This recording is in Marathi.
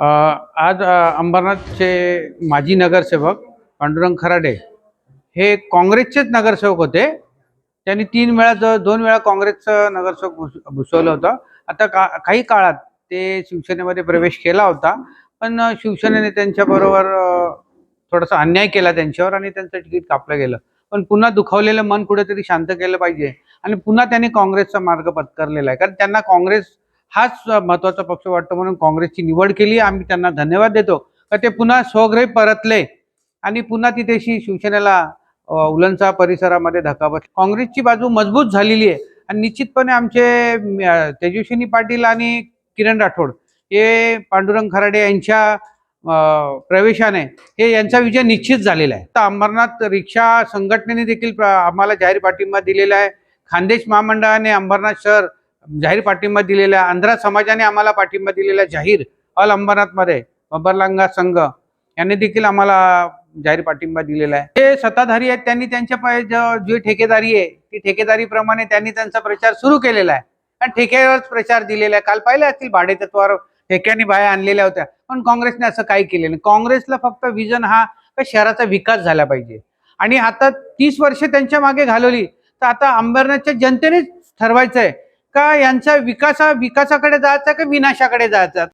आज अंबरनाथचे माजी नगरसेवक पांडुरंग खराडे हे काँग्रेसचेच नगरसेवक होते. त्यांनी तीन वेळा जवळ दोन वेळा काँग्रेसचं नगरसेवक भुसवलं होतं. आता का काही काळात ते शिवसेनेमध्ये प्रवेश केला होता पण शिवसेनेने त्यांच्याबरोबर थोडासा अन्याय केला त्यांच्यावर आणि त्यांचं तिकीट कापलं गेलं. पण पुन्हा दुखावलेलं मन कुठेतरी शांत केलं पाहिजे आणि पुन्हा त्यांनी काँग्रेसचा मार्ग पत्करलेला आहे. कारण त्यांना काँग्रेस हाच महत्त्वाचा पक्ष वाटतो म्हणून काँग्रेसची निवड केली. आम्ही त्यांना धन्यवाद देतो. का ते पुन्हा स्वगृही परतले आणि पुन्हा तिथेशी शिवसेनेला उलंचा परिसरामध्ये धक्का बस काँग्रेसची बाजू मजबूत झालेली आहे. आणि निश्चितपणे आमचे तेजस्विनी पाटील आणि किरण राठोड हे पांडुरंग खराडे यांच्या प्रवेशाने हे यांचा विजय निश्चित झालेला आहे. तर अंबरनाथ रिक्षा संघटनेने देखील प्र- आम्हाला जाहीर पाठिंबा दिलेला आहे. खानदेश महामंडळाने अंबरनाथ शहर जाहीर पाठिंबा दिलेला आहे आंध्रा समाजाने आम्हाला पाठिंबा दिलेला आहे जाहीर अल अंबरनाथमध्ये बबरलांगा संघ यांनी देखील आम्हाला जाहीर पाठिंबा दिलेला आहे. जे सत्ताधारी आहेत त्यांनी त्यांच्या जी ठेकेदारी आहे ती ठेकेदारीप्रमाणे त्यांनी त्यांचा प्रचार सुरू केलेला आहे. आणि ठेक्यावरच प्रचार दिलेला आहे. काल पाहिले असतील भाडेतत्वावर ठेक्याने बाया आणलेल्या होत्या. पण काँग्रेसने असं काही केलेलं नाही. काँग्रेसला फक्त विजन हा शहराचा विकास झाला पाहिजे. आणि आता तीस वर्ष त्यांच्या मागे घालवली. तर आता अंबरनाथच्या जनतेनेच ठरवायचं आहे का यांचा विकासा विकासाकडे जायचा का विनाशाकडे जायचा?